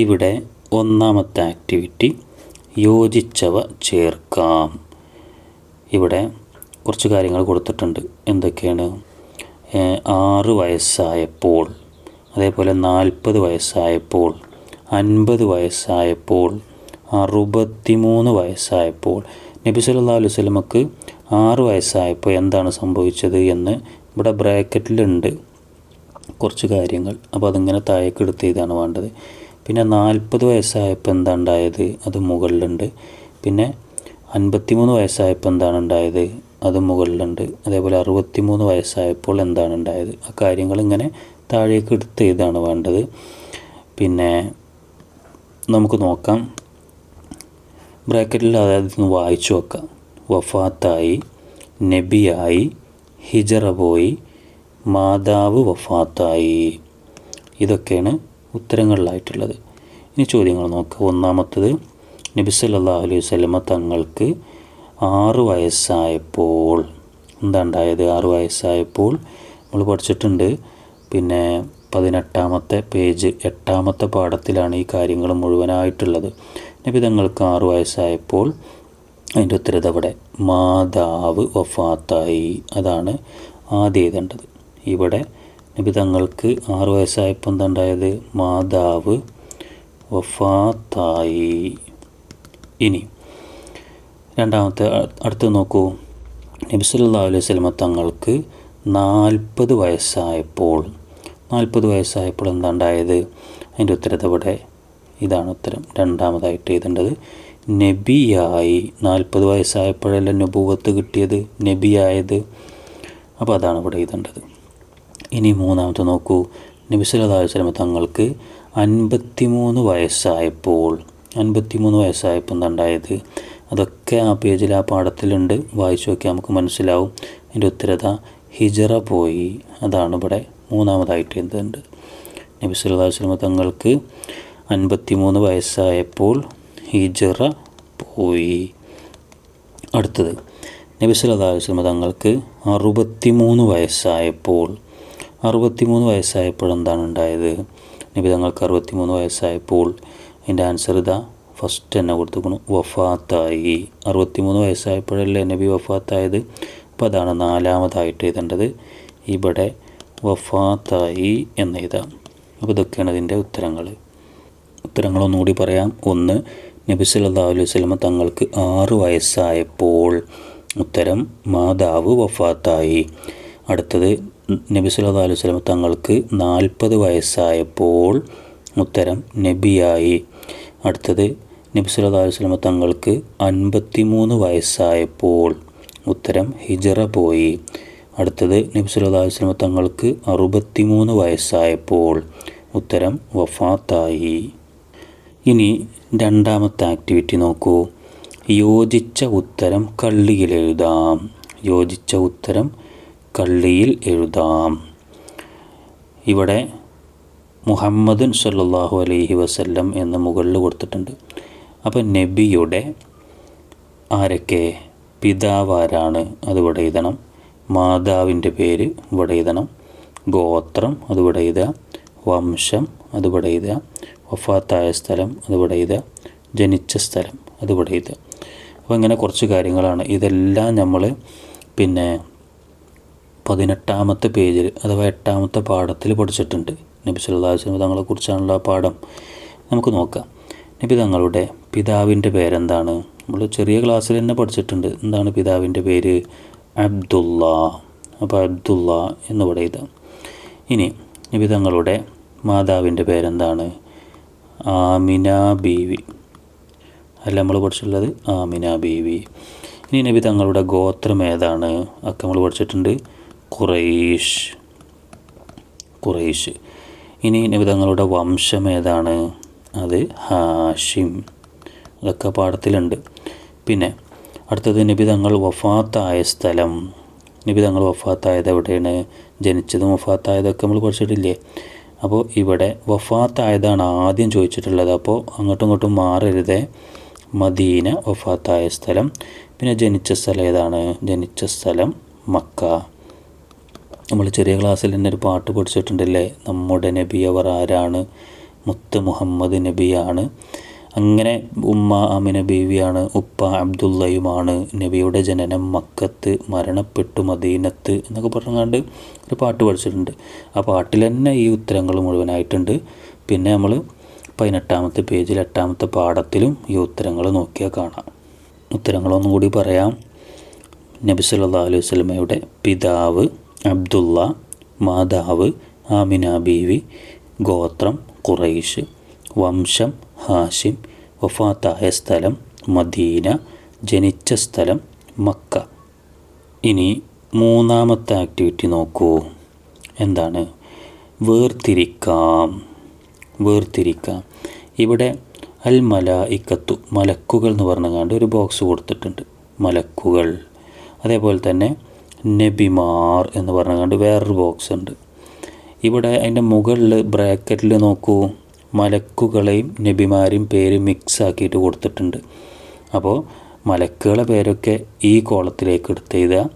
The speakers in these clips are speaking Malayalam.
ഇവിടെ ഒന്നാമത്തെ ആക്ടിവിറ്റി യോജിച്ചവ ചേർക്കാം. ഇവിടെ കുറച്ച് കാര്യങ്ങൾ കൊടുത്തിട്ടുണ്ട്. എന്തൊക്കെയാണ്? ആറ് വയസ്സായപ്പോൾ അതേപോലെ നാൽപ്പത് വയസ്സായപ്പോൾ അൻപത് വയസ്സായപ്പോൾ അറുപത്തിമൂന്ന് വയസ്സായപ്പോൾ. നബി സല്ലാ അലൈഹി വസല്ലമക്ക് ആറ് വയസ്സായപ്പോൾ എന്താണ് സംഭവിച്ചത് എന്ന് ഇവിടെ ബ്രാക്കറ്റിലുണ്ട്. കുറച്ച് കാര്യങ്ങൾ. അപ്പോൾ അതിങ്ങനെ താഴേക്ക് ഇതാണ് വേണ്ടത്. പിന്നെ നാൽപ്പത് വയസ്സായപ്പോൾ എന്താ ഉണ്ടായത് അത് മുകളിലുണ്ട്. പിന്നെ അൻപത്തിമൂന്ന് വയസ്സായപ്പോൾ എന്താണ് ഉണ്ടായത് അത് മുകളിലുണ്ട്. അതേപോലെ അറുപത്തിമൂന്ന് വയസ്സായപ്പോൾ എന്താണ് ഉണ്ടായത് ആ കാര്യങ്ങൾ ഇങ്ങനെ താഴേക്ക് എടുത്ത് ഇതാണ് വേണ്ടത്. പിന്നെ നമുക്ക് നോക്കാം. ബ്രാക്കറ്റിൽ അതായത് ഒന്ന് വായിച്ചു നോക്കാം. വഫാത്തായി നബിയായി ഹിജറ പോയി മാതാവ് വഫാത്തായി. ഇതൊക്കെയാണ് ഉത്തരങ്ങളിലായിട്ടുള്ളത്. ഇനി ചോദ്യങ്ങൾ നോക്കുക ഒന്നാമത്തത് നബി സല്ലല്ലാഹു അലൈഹി വസല്ലമ തങ്ങൾക്ക് ആറ് വയസ്സായപ്പോൾ എന്താ ഉണ്ടായത് ആറ് വയസ്സായപ്പോൾ നമ്മൾ പഠിച്ചിട്ടുണ്ട്. പിന്നെ പതിനെട്ടാമത്തെ പേജ് എട്ടാമത്തെ പാഠത്തിലാണ് ഈ കാര്യങ്ങൾ മുഴുവനായിട്ടുള്ളത്. നബി തങ്ങൾക്ക് ആറ് വയസ്സായപ്പോൾ അതിന്റെ ഉത്തരത് അവിടെ മാതാവ് വഫാത്തായി. അതാണ് ആദ്യം എഴുതേണ്ടത്. ഇവിടെ നബി തങ്ങൾക്ക് ആറ് വയസ്സായപ്പോൾ എന്താ ഉണ്ടായത് മാതാവ് വഫാത്തായി. ഇനി രണ്ടാമത്തെ അടുത്ത് നോക്കൂ. നബിസല്ലാ അലൈഹി സ്വലമ തങ്ങൾക്ക് നാൽപ്പത് വയസ്സായപ്പോൾ നാൽപ്പത് വയസ്സായപ്പോൾ എന്താണ്ടായത്? അതിന്റെ ഉത്തരത്ത് ഇവിടെ ഇതാണ് ഉത്തരം. രണ്ടാമതായിട്ട് എഴുതേണ്ടത് നബിയായി. നാൽപ്പത് വയസ്സായപ്പോഴല്ല നബൂവത്ത് കിട്ടിയത്? നബിയായത്. അപ്പോൾ അതാണ് ഇവിടെ എഴുതേണ്ടത് ഇനി മൂന്നാമത്തെ നോക്കൂ. നബി അലൈഹി സ്വലമ തങ്ങൾക്ക് അൻപത്തിമൂന്ന് വയസ്സായപ്പോൾ അൻപത്തിമൂന്ന് വയസ്സായപ്പോൾ എന്താ ഉണ്ടായത്? അതൊക്കെ ആ പേജിൽ ആ പാഠത്തിലുണ്ട്. വായിച്ചു നോക്കിയാൽ നമുക്ക് മനസ്സിലാവും. അതിന്റെ ഉത്തരത ഹിജറ പോയി. അതാണ് ഇവിടെ മൂന്നാമതായിട്ട് എന്തുണ്ട് നബി സല്ലല്ലാഹു അലൈഹി തങ്ങൾക്ക് അൻപത്തിമൂന്ന് വയസ്സായപ്പോൾ ഹിജറ പോയി. അടുത്തത് നബി സല്ലല്ലാഹു അലൈഹി തങ്ങൾക്ക് അറുപത്തിമൂന്ന് വയസ്സായപ്പോൾ അറുപത്തിമൂന്ന് വയസ്സായപ്പോൾ എന്താണ് ഉണ്ടായത്? നബി അറുപത്തി അറുപത്തിമൂന്ന് വയസ്സായപ്പോൾ എന്റെ ആൻസർ ഇതാ ഫസ്റ്റ് തന്നെ കൊടുത്തുക്കണു. വഫാത്തായി. അറുപത്തിമൂന്ന് വയസ്സായപ്പോഴല്ലേ നബി വഫാത്തായത്? അപ്പോൾ അതാണ് നാലാമതായിട്ട് എഴുതേണ്ടത്. ഇവിടെ വഫാത്തായി എന്ന് എഴുതാം അപ്പോൾ ഇതൊക്കെയാണ് ഇതിന്റെ ഉത്തരങ്ങൾ ഉത്തരങ്ങളൊന്നുകൂടി പറയാം. ഒന്ന് നബി സല്ലാ അലൈഹി സ്വലമ തങ്ങൾക്ക് ആറ് വയസ്സായപ്പോൾ ഉത്തരം മാതാവ് വഫാത്തായി. അടുത്തത് നബി സല്ലല്ലാഹു അലൈഹി വസല്ലമ തങ്ങൾക്ക് നാൽപ്പത് വയസ്സായപ്പോൾ ഉത്തരം നബിയായി. അടുത്തത് നബി സല്ലല്ലാഹു അലൈഹി വസല്ലമ തങ്ങൾക്ക് അൻപത്തിമൂന്ന് വയസ്സായപ്പോൾ ഉത്തരം ഹിജറ പോയി. അടുത്തത് നബി സല്ലല്ലാഹു അലൈഹി വസല്ലമ തങ്ങൾക്ക് അറുപത്തിമൂന്ന് വയസ്സായപ്പോൾ ഉത്തരം വഫാത്തായി. ഇനി രണ്ടാമത്തെ ആക്ടിവിറ്റി നോക്കൂ. യോജിച്ച ഉത്തരം കള്ളിയിൽ എഴുതാം. യോജിച്ച ഉത്തരം കള്ളിയിൽ എഴുതാം. ഇവിടെ മുഹമ്മദുൻ സല്ലാഹു അലൈഹി വസല്ലം എന്ന് മുകളിൽ കൊടുത്തിട്ടുണ്ട്. അപ്പോൾ നബിയുടെ ആരൊക്കെ പിതാവാരാണ് ആരാണ് അത് ഇവിടെ എഴുതണം. മാതാവിന്റെ പേര് ഇവിടെ എഴുതണം. ഗോത്രം അത് ഇവിടെ എഴുതുക. വംശം അത് ഇവിടെ എഴുതുക. വഫാത്തായ സ്ഥലം അത് ഇവിടെ എഴുതുക. ജനിച്ച സ്ഥലം അത് ഇവിടെ എഴുതുക. അപ്പോൾ ഇങ്ങനെ കുറച്ച് കാര്യങ്ങളാണ്. ഇതെല്ലാം നമ്മൾ പിന്നെ പതിനെട്ടാമത്തെ പേജിൽ അഥവാ എട്ടാമത്തെ പാഠത്തിൽ പഠിച്ചിട്ടുണ്ട്. നബി സല്ലല്ലാഹു അലൈഹി വസല്ലം തങ്ങളെ കുറിച്ചാണുള്ള ആ പാഠം. നമുക്ക് നോക്കാം. നബി തങ്ങളുടെ പിതാവിന്റെ പേരെന്താണ്? നമ്മൾ ചെറിയ ക്ലാസ്സിൽ തന്നെ പഠിച്ചിട്ടുണ്ട്. എന്താണ് പിതാവിന്റെ പേര്? അബ്ദുള്ള അപ്പോൾ അബ്ദുള്ള എന്ന് പറയുക ഇനി നബി തങ്ങളുടെ മാതാവിന്റെ പേരെന്താണ്? ആമിന ബീവി. അല്ല നമ്മൾ പഠിച്ചിട്ടുള്ളത് ആമിന ബീവി. ഇനി നബി തങ്ങളുടെ ഗോത്രം ഏതാണ്? ഒക്കെ നമ്മൾ പഠിച്ചിട്ടുണ്ട്. ഖുറൈഷ്. ഖുറൈഷ്. ഇനി നബി തങ്ങളുടെ വംശം ഏതാണ്? അത് ഹാഷിം. അതൊക്കെ പാഠത്തിലുണ്ട്. പിന്നെ അടുത്തത് നിബിതങ്ങൾ വഫാത്തായ സ്ഥലം. നിബിതങ്ങൾ വഫാത്തായത് എവിടെയാണ്? ജനിച്ചതും വഫാത്തായതൊക്കെ നമ്മൾ പഠിച്ചിട്ടില്ലേ? അപ്പോൾ ഇവിടെ വഫാത്തായതാണ് ആദ്യം ചോദിച്ചിട്ടുള്ളത്. അപ്പോൾ അങ്ങോട്ടും ഇങ്ങോട്ടും മാറരുതേ. മദീന വഫാത്തായ സ്ഥലം. പിന്നെ ജനിച്ച സ്ഥലം ഏതാണ്? ജനിച്ച സ്ഥലം മക്ക. നമ്മൾ ചെറിയ ക്ലാസ്സിൽ തന്നെ ഒരു പാട്ട് പഠിച്ചിട്ടുണ്ടല്ലേ? നമ്മുടെ നബി അവർ ആരാണ്? മുത്ത് മുഹമ്മദ് നബിയാണ് അങ്ങനെ ഉമ്മ അമിന ബീവിയാണ് ഉപ്പ അബ്ദുള്ളയുമാണ് നബിയുടെ ജനനം മക്കത്ത് മരണപ്പെട്ടു മദീനത്ത് എന്നൊക്കെ പറഞ്ഞുകൊണ്ട് ഒരു പാട്ട് പഠിച്ചിട്ടുണ്ട്. ആ പാട്ടിൽ തന്നെ ഈ ഉത്തരങ്ങൾ മുഴുവനായിട്ടുണ്ട്. പിന്നെ നമ്മൾ പതിനെട്ടാമത്തെ പേജിൽ എട്ടാമത്തെ പാഠത്തിലും ഈ ഉത്തരങ്ങൾ നോക്കിയാൽ കാണാം. ഉത്തരങ്ങളൊന്നും കൂടി പറയാം. നബി സല്ലാ അലൈഹി സ്വലമയുടെ പിതാവ് അബ്ദുള്ള മാതാവ് ആമിന ബീവി ഗോത്രം ഖുറൈഷ് വംശം ഹാഷിം വഫാത്തായ സ്ഥലം മദീന ജനിച്ച സ്ഥലം മക്ക. ഇനി മൂന്നാമത്തെ ആക്ടിവിറ്റി നോക്കൂ. എന്താണ്? വേർതിരിക്കാം. വേർതിരിക്കാം. ഇവിടെ അൽ മല ഇക്കത്തു മലക്കുകൾ എന്ന് പറഞ്ഞുകൊണ്ട് ഒരു ബോക്സ് കൊടുത്തിട്ടുണ്ട്. മലക്കുകൾ. അതേപോലെ തന്നെ നബിമാർ എന്ന് പറഞ്ഞുകൊണ്ട് വേറൊരു ബോക്സ് ഉണ്ട്. ഇവിടെ അതിന്റെ മുകളിൽ ബ്രാക്കറ്റിൽ നോക്കൂ മലക്കുകളെയും നബിമാരെയും പേര് മിക്സ് ആക്കിയിട്ട് കൊടുത്തിട്ടുണ്ട്. അപ്പോൾ മലക്കുകളെ പേരൊക്കെ ഈ കോളത്തിലേക്ക് എടുത്ത് ചെയ്താൽ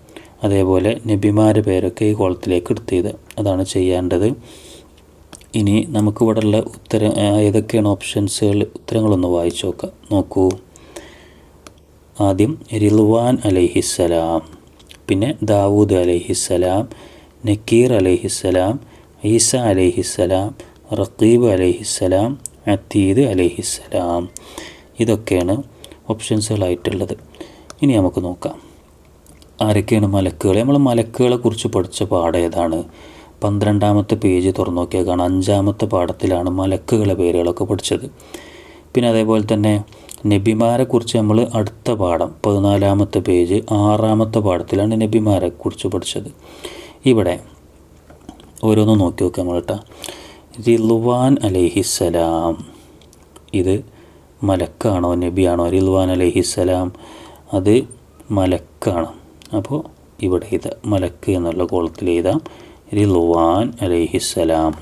അതേപോലെ നബിമാരുടെ പേരൊക്കെ ഈ കോളത്തിലേക്ക് എടുത്ത് ചെയ്താൽ അതാണ് ചെയ്യേണ്ടത്. ഇനി നമുക്കിവിടെ ഉള്ള ഉത്തരം ഏതൊക്കെയാണ് ഓപ്ഷൻസുകൾ ഉത്തരങ്ങളൊന്ന് വായിച്ചു നോക്കാം. നോക്കൂ. ആദ്യം റിൽവാൻ അലൈഹിസ്സലാം. പിന്നെ ദാവൂദ് അലൈഹിസ്സലാം നക്കീർ അലൈഹിസ്സലാം ഈസ അലൈഹിസ്സലാം റക്കീബ് അലൈഹിസ്സലാം അതീദ് അലൈഹിസ്സലാം. ഇതൊക്കെയാണ് ഓപ്ഷൻസുകളായിട്ടുള്ളത്. ഇനി നമുക്ക് നോക്കാം. ആരൊക്കെയാണ് മലക്കുകൾ നമ്മൾ മലക്കുകളെ കുറിച്ച് പഠിച്ച പാഠം ഏതാണ്? പന്ത്രണ്ടാമത്തെ പേജ് തുറന്നു നോക്കിയാൽ കാണാം. അഞ്ചാമത്തെ പാഠത്തിലാണ് മലക്കുകളെ പേരുകളൊക്കെ പഠിച്ചത്. പിന്നെ അതേപോലെ തന്നെ നബിമാരെ കുറിച്ച് നമ്മൾ അടുത്ത പാഠം പതിനാലാമത്തെ പേജ് ആറാമത്തെ പാഠത്തിലാണ് നബിമാരെ കുറിച്ച് പഠിച്ചത്. ഇവിടെ ഓരോന്ന് നോക്കി നോക്കാം നമ്മൾ കേട്ടോ റിൽവാൻ അലൈഹിസ്സലാം. ഇത് മലക്കാണോ നബിയാണോ? റിൽവാൻ അലൈഹിസ്സലാം. അത് മലക്കാണ്. അപ്പോൾ ഇവിടെ ഇത് മലക്ക് എന്നുള്ള കോളത്തിൽ എഴുതാം. റിൽവാൻ അലൈഹിസ്സലാം.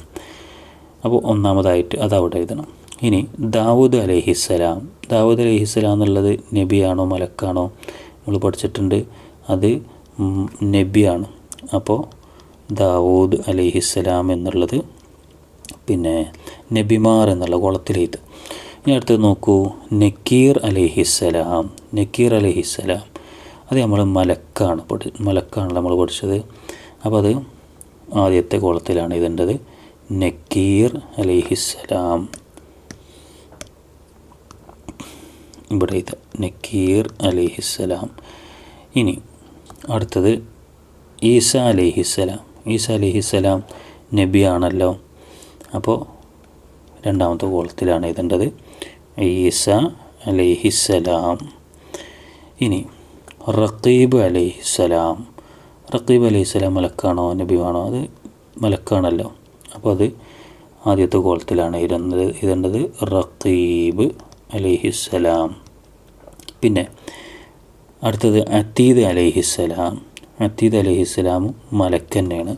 അപ്പോൾ ഒന്നാമതായിട്ട് അത് അവിടെ എഴുതണം. ഇനി ദാവൂദ് അലഹിസ്സലാം. ദാവൂദ് അലഹിസ്സലാം എന്നുള്ളത് നബിയാണോ മലക്കാണോ നമ്മൾ പഠിച്ചിട്ടുണ്ട്. അത് നബിയാണ്. അപ്പോൾ ദാവൂദ് അലഹിസ്സലാം എന്നുള്ളത് പിന്നെ നബിമാർ എന്നുള്ള കുളത്തിലേത് ഇനി അടുത്തത് നോക്കൂ. നക്കീർ അലഹിസ്സലാം. നക്കീർ അലഹിസ്സലാം. അത് നമ്മൾ മലക്കാണ് പഠി മലക്കാണ് നമ്മൾ പഠിച്ചത്. അപ്പോൾ അത് ആദ്യത്തെ കോളത്തിലാണ് ഇതേണ്ടത് നക്കീർ അലൈഹിസ്സലാം. ഇവിടെ ഇത് നക്കീർ അലിഹിസ്സലാം. ഇനി അടുത്തത് ഈസ അലിഹിസ്സലാം. ഈസ അലൈഹിസ്സലാം നബിയാണല്ലോ. അപ്പോൾ രണ്ടാമത്തെ കോളത്തിലാണ് എഴുതേണ്ടത്. ഈസ അലിഹിസ്സലാം. ഇനി റക്കീബ് അലിഹിസ്സലാം. റക്കീബ് അലിഹിസ്സലാം മലക്കാണോ നബിയാണോ? അത് മലക്കാണല്ലോ. അപ്പോൾ അത് ആദ്യത്തെ കോളത്തിലാണ് ഇരുന്നത് ഇതേണ്ടത് റഖീബ് അലൈഹിസ്സലാം. പിന്നെ അടുത്തത് അത്തീദ് അലൈഹിസ്സലാം. അത്തീദ് അലഹിസ്സലാം മലക്ക് തന്നെയാണ്.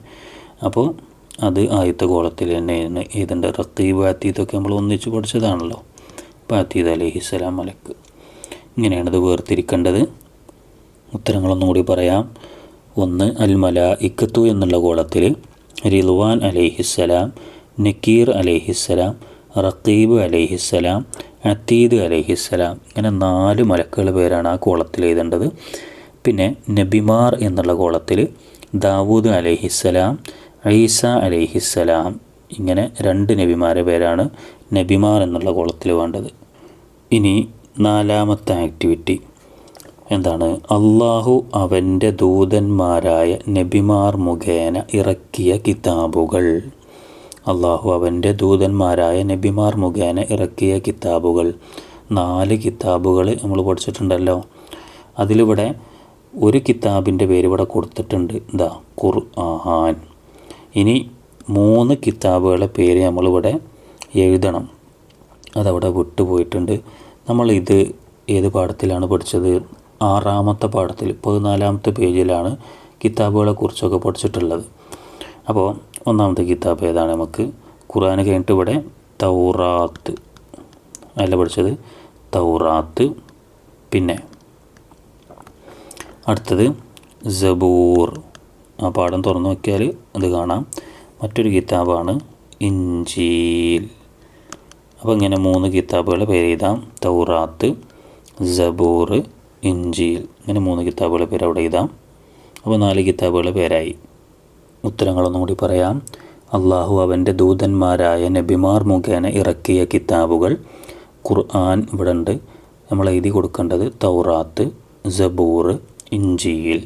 അപ്പോൾ അത് ആദ്യത്തെ കോളത്തിൽ തന്നെയാണ്. ഇതിന്റെ റത്തീബ് അത്തീദൊക്കെ നമ്മൾ ഒന്നിച്ച് പഠിച്ചതാണല്ലോ. അപ്പോൾ അത്തീദ് അലൈഹിസ്സലാം മലക്ക്. ഇങ്ങനെയാണ് ഇത് വേർതിരിക്കേണ്ടത്. ഉത്തരങ്ങളൊന്നും കൂടി പറയാം. ഒന്ന് അൽ മല ഇക്കത്തു എന്നുള്ള കോളത്തിൽ റിൽവാൻ അലൈഹിസ്സലാം നക്കീർ അലൈഹിസ്സലാം റക്കീബ് അലൈഹിസ്സലാം അത്തീദ് അലഹിസ്സലാം. ഇങ്ങനെ നാല് മലക്കുകൾ പേരാണ് ആ കോളത്തിൽ എഴുതേണ്ടത്. പിന്നെ നബിമാർ എന്നുള്ള കോളത്തിൽ ദാവൂദ് അലഹിസ്സലാം ഐസ അലഹിസ്സലാം ഇങ്ങനെ രണ്ട് നബിമാരെ പേരാണ് നബിമാർ എന്നുള്ള കോളത്തിൽ വേണ്ടത്. ഇനി നാലാമത്തെ ആക്ടിവിറ്റി. എന്താണ്? അള്ളാഹു അവന്റെ ദൂതന്മാരായ നബിമാർ മുഖേന ഇറക്കിയ കിതാബുകൾ. അള്ളാഹു അവന്റെ ദൂതന്മാരായ നബിമാർ മുഖേന ഇറക്കിയ കിതാബുകൾ. നാല് കിതാബുകൾ നമ്മൾ പഠിച്ചിട്ടുണ്ടല്ലോ. അതിലിവിടെ ഒരു കിതാബിന്റെ പേര് ഇവിടെ കൊടുത്തിട്ടുണ്ട്. ഇതാ ഖുർആൻ. ഇനി മൂന്ന് കിതാബുകളുടെ പേര് നമ്മളിവിടെ എഴുതണം. അതവിടെ വിട്ടുപോയിട്ടുണ്ട് നമ്മൾ ഇത് ഏത് പാഠത്തിലാണ് പഠിച്ചത്? ആറാമത്തെ പാഠത്തിൽ പതിനാലാമത്തെ പേജിലാണ് കിതാബുകളെ കുറിച്ചൊക്കെ പഠിച്ചിട്ടുള്ളത്. അപ്പോൾ ഒന്നാമത്തെ കിതാബ് ഏതാണ്? നമുക്ക് ഖുർആൻ കഴിഞ്ഞിട്ട് ഇവിടെ തൗറാത്ത്. അല്ല പഠിച്ചത് തൗറാത്ത്. പിന്നെ അടുത്തത് സബൂർ. ആ പാഠം തുറന്നു നോക്കിയാൽ അത് കാണാം. മറ്റൊരു കിതാബാണ് ഇഞ്ചീൽ അപ്പോൾ ഇങ്ങനെ മൂന്ന് കിതാബുകൾ പേര് എഴുതാം. തൗറാത്ത് സബൂർ ഇഞ്ചീൽ ഇങ്ങനെ മൂന്ന് കിതാബുകളെ പേര് അവിടെ എഴുതാം. അപ്പോൾ നാല് കിതാബുകളെ പേരായി. ഉത്തരങ്ങളൊന്നും കൂടി പറയാം. അള്ളാഹു അവന്റെ ദൂതന്മാരായ നബിമാർ മുഖേന ഇറക്കിയ കിതാബുകൾ ഖുർആൻ ഇവിടെ ഉണ്ട് നമ്മൾ എഴുതി കൊടുക്കേണ്ടത് തൗറാത്ത് ജബൂർ ഇഞ്ചിയിൽ.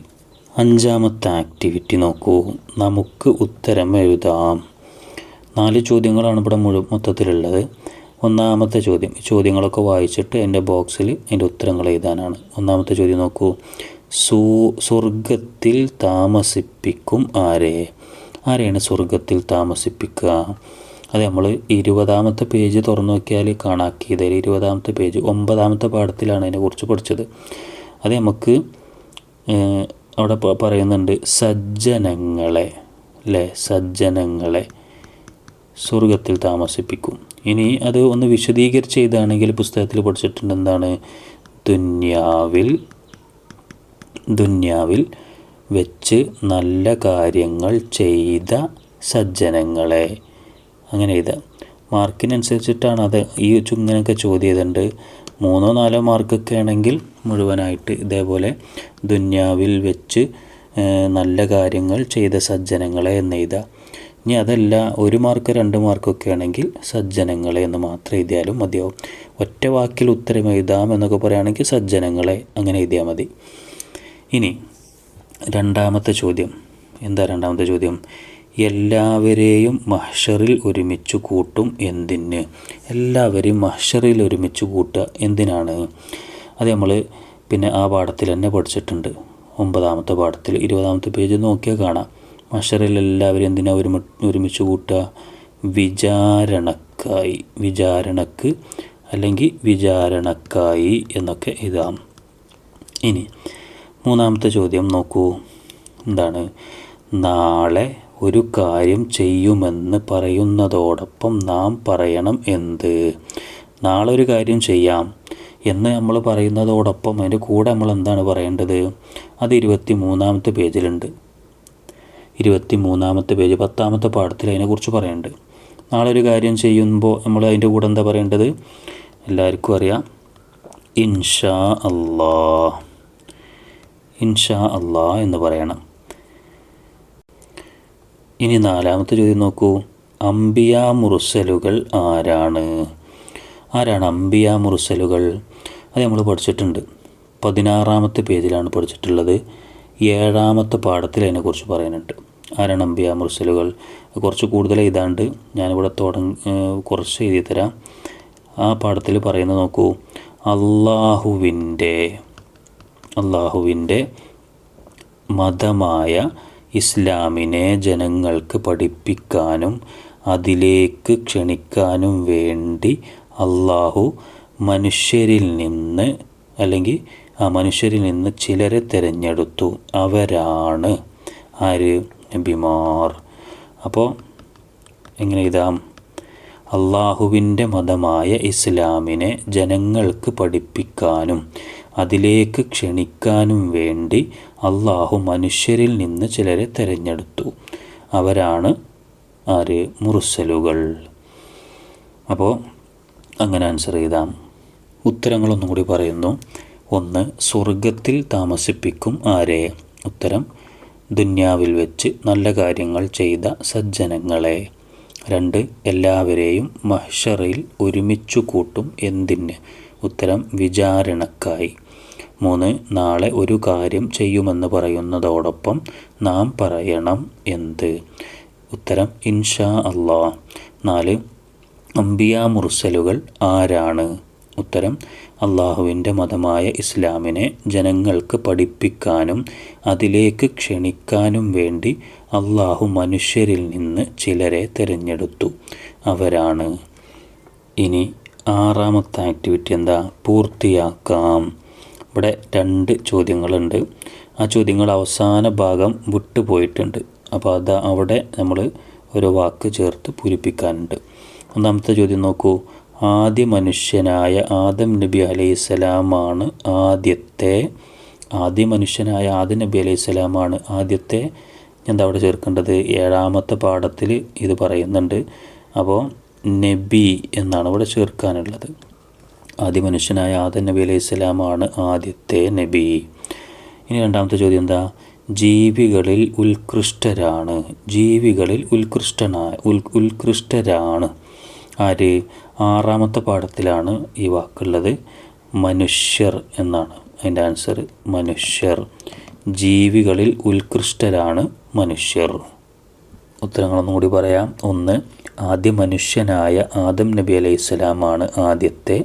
അഞ്ചാമത്തെ ആക്ടിവിറ്റി നോക്കൂ. നമുക്ക് ഉത്തരം എഴുതാം. നാല് ചോദ്യങ്ങളാണ് ഇവിടെ മുഴു മൊത്തത്തിലുള്ളത്. ഒന്നാമത്തെ ചോദ്യം. ചോദ്യങ്ങളൊക്കെ വായിച്ചിട്ട് എന്റെ ബോക്സിൽ അതിന്റെ ഉത്തരങ്ങൾ എഴുതാനാണ്. ഒന്നാമത്തെ ചോദ്യം നോക്കൂ. സൂ സ്വർഗത്തിൽ താമസിപ്പിക്കും ആരെ? ആരെയാണ് സ്വർഗത്തിൽ താമസിപ്പിക്കുക? അത് നമ്മൾ ഇരുപതാമത്തെ പേജ് തുറന്നു നോക്കിയാൽ കാണാക്കിയതിൽ ഇരുപതാമത്തെ പേജ് ഒമ്പതാമത്തെ പാഠത്തിലാണ് അതിനെക്കുറിച്ച് പഠിച്ചത്. അത് നമുക്ക് അവിടെ പറയുന്നുണ്ട് സജ്ജനങ്ങളെ അല്ലേ സജ്ജനങ്ങളെ സ്വർഗത്തിൽ താമസിപ്പിക്കും. ഇനി അത് ഒന്ന് വിശദീകരിച്ച് ചെയ്താണെങ്കിൽ പുസ്തകത്തിൽ പഠിച്ചിട്ടുണ്ട് എന്താണ് ദുന്യാവിൽ ദുന്യാവിൽ വെച്ച് നല്ല കാര്യങ്ങൾ ചെയ്ത സജ്ജനങ്ങളെ. അങ്ങനെ എഴുതാം. മാർക്കിനനുസരിച്ചിട്ടാണ് അത് ഈ ചുങ്ങനൊക്കെ ചോദ്യം ചെയ്തിട്ടുണ്ട്. മൂന്നോ നാലോ മാർക്കൊക്കെ ആണെങ്കിൽ മുഴുവനായിട്ട് ഇതേപോലെ ദുന്യാവിൽ വെച്ച് നല്ല കാര്യങ്ങൾ ചെയ്ത സജ്ജനങ്ങളെ എന്ന് എഴുതുക ഇനി അതല്ല ഒരു മാർക്ക് രണ്ട് മാർക്കൊക്കെ ആണെങ്കിൽ സജ്ജനങ്ങളെ എന്ന് മാത്രം എഴുതിയാലും മതിയാവും. ഒറ്റ വാക്കിൽ ഉത്തരം എഴുതാം എന്നൊക്കെ പറയുകയാണെങ്കിൽ സജ്ജനങ്ങളെ അങ്ങനെ എഴുതിയാൽ മതി. ഇനി രണ്ടാമത്തെ ചോദ്യം. എന്താ രണ്ടാമത്തെ ചോദ്യം? എല്ലാവരെയും മഹ്ഷറിൽ ഒരുമിച്ച് കൂട്ടും എന്തിന്? എല്ലാവരെയും മഹ്ഷറിൽ ഒരുമിച്ച് കൂട്ടുക എന്തിനാണ്? അത് നമ്മൾ പിന്നെ ആ പാഠത്തിൽ തന്നെ പഠിച്ചിട്ടുണ്ട്. ഒമ്പതാമത്തെ പാഠത്തിൽ ഇരുപതാമത്തെ പേജ് നോക്കിയാൽ കാണാം. മഷറിൽ എല്ലാവരും എന്തിനാ ഒരുമി ഒരുമിച്ച് കൂട്ടുക? വിചാരണക്കായി. വിചാരണക്ക് അല്ലെങ്കിൽ വിചാരണക്കായി എന്നൊക്കെ എഴുതാം. ഇനി മൂന്നാമത്തെ ചോദ്യം നോക്കൂ. എന്താണ്? നാളെ ഒരു കാര്യം ചെയ്യുമെന്ന് പറയുന്നതോടൊപ്പം നാം പറയണം എന്ത്? നാളെ ഒരു കാര്യം ചെയ്യാം എന്ന് നമ്മൾ പറയുന്നതോടൊപ്പം അതിന്റെ കൂടെ നമ്മൾ എന്താണ് പറയേണ്ടത്? അത് ഇരുപത്തി മൂന്നാമത്തെ പേജിലുണ്ട്. ഇരുപത്തി മൂന്നാമത്തെ പേജ് പത്താമത്തെ പാഠത്തിൽ അതിനെക്കുറിച്ച് പറയുന്നുണ്ട് നാളെ ഒരു കാര്യം ചെയ്യുമ്പോൾ നമ്മൾ അതിന്റെ കൂടെ എന്താ പറയേണ്ടത്? എല്ലാവർക്കും അറിയാം. ഇൻഷാ അല്ലാ ഇൻഷാ അള്ളാ എന്ന് പറയണം. ഇനി നാലാമത്തെ ചോദ്യം നോക്കൂ. അംബിയ മുറുസലുകൾ ആരാണ്? ആരാണ് അംബിയ മുറുസലുകൾ അത് നമ്മൾ പഠിച്ചിട്ടുണ്ട്. പതിനാറാമത്തെ പേജിലാണ് പഠിച്ചിട്ടുള്ളത്. ഏഴാമത്തെ പാഠത്തിൽ അതിനെക്കുറിച്ച് പറയാനുണ്ട് ആരാണ് അംബിയ മുർസലുകൾ കുറച്ച് കൂടുതൽ എഴുതാണ്ട് ഞാനിവിടെ തുടങ്ങ കുറച്ച് എഴുതി തരാം ആ പാഠത്തിൽ പറയുന്നത് നോക്കൂ. അള്ളാഹുവിന്റെ അള്ളാഹുവിന്റെ മതമായ ഇസ്ലാമിനെ ജനങ്ങൾക്ക് പഠിപ്പിക്കാനും അതിലേക്ക് ക്ഷണിക്കാനും വേണ്ടി അള്ളാഹു മനുഷ്യരിൽ നിന്ന് അല്ലെങ്കിൽ ആ മനുഷ്യരിൽ നിന്ന് ചിലരെ തിരഞ്ഞെടുത്തു. അവരാണ് ആര്? നബിമാർ. അപ്പോൾ എങ്ങനെ ഇതാം? അള്ളാഹുവിന്റെ മതമായ ഇസ്ലാമിനെ ജനങ്ങൾക്ക് പഠിപ്പിക്കാനും അതിലേക്ക് ക്ഷണിക്കാനും വേണ്ടി അള്ളാഹു മനുഷ്യരിൽ നിന്ന് ചിലരെ തിരഞ്ഞെടുത്തു. അവരാണ് ആര്? മുറുസലുകൾ അപ്പോൾ അങ്ങനെ ആൻസർ ചെയ്താം. ഉത്തരങ്ങളൊന്നും കൂടി പറയുന്നു. ഒന്ന് സ്വർഗത്തിൽ താമസിപ്പിക്കും ആരെ? ഉത്തരം ദുന്യാവിൽ വെച്ച് നല്ല കാര്യങ്ങൾ ചെയ്ത സജ്ജനങ്ങളെ. രണ്ട് എല്ലാവരെയും മഹ്ഷറിൽ ഒരുമിച്ചു കൂട്ടും എന്തിന്? ഉത്തരം വിചാരണക്കായി. മൂന്ന് നാളെ ഒരു കാര്യം ചെയ്യുമെന്ന് പറയുന്നതോടൊപ്പം നാം പറയണം എന്ത്? ഉത്തരം ഇൻഷാ അള്ളാ. നാല് അംബിയ മുർസലുകൾ ആരാണ്? ഉത്തരം അള്ളാഹുവിന്റെ മതമായ ഇസ്ലാമിനെ ജനങ്ങൾക്ക് പഠിപ്പിക്കാനും അതിലേക്ക് ക്ഷണിക്കാനും വേണ്ടി അള്ളാഹു മനുഷ്യരിൽ നിന്ന് ചിലരെ തിരഞ്ഞെടുത്തു. അവരാണ്. ഇനി ആറാമത്തെ ആക്ടിവിറ്റി എന്താ? പൂർത്തിയാക്കാം. ഇവിടെ രണ്ട് ചോദ്യങ്ങളുണ്ട്. ആ ചോദ്യങ്ങൾ അവസാന ഭാഗം വിട്ടുപോയിട്ടുണ്ട്. അപ്പോൾ അത് അവിടെ നമ്മൾ ഒരു വാക്ക് ചേർത്ത് പൂരിപ്പിക്കാനുണ്ട്. ഒന്നാമത്തെ ചോദ്യം നോക്കൂ. ആദ്യ മനുഷ്യനായ ആദം നബി അലൈഹിസ്സലാമാണ് ആദ്യത്തെ. ആദ്യ മനുഷ്യനായ ആദം നബി അലൈഹിസ്സലാമാണ് ആദ്യത്തെ. എന്താ അവിടെ ചേർക്കേണ്ടത്? ഏഴാമത്തെ പാഠത്തിൽ ഇത് പറയുന്നുണ്ട്. അപ്പോൾ നബി എന്നാണ് ഇവിടെ ചേർക്കാനുള്ളത്. ആദ്യ മനുഷ്യനായ ആദം നബി അലൈഹി സ്വലാമാണ് ആദ്യത്തെ നബി. ഇനി രണ്ടാമത്തെ ചോദ്യം എന്താ? ജീവികളിൽ ഉത്കൃഷ്ടരാണ്. ജീവികളിൽ ഉത്കൃഷ്ടനായ ഉൽ ഉത്കൃഷ്ടരാണ്. ആര്? ആറാമത്തെ പാഠത്തിലാണ് ഈ വാക്കുള്ളത്. മനുഷ്യർ എന്നാണ്. അതിന്റെ ആൻസർ മനുഷ്യർ. ജീവികളിൽ ഉത്കൃഷ്ടരാണ് മനുഷ്യർ. ഉത്തരങ്ങളൊന്നും കൂടി പറയാം. ഒന്ന് ആദ്യ മനുഷ്യനായ ആദം നബി അലൈഹി സ്വലാമാണ് ആദ്യത്തെ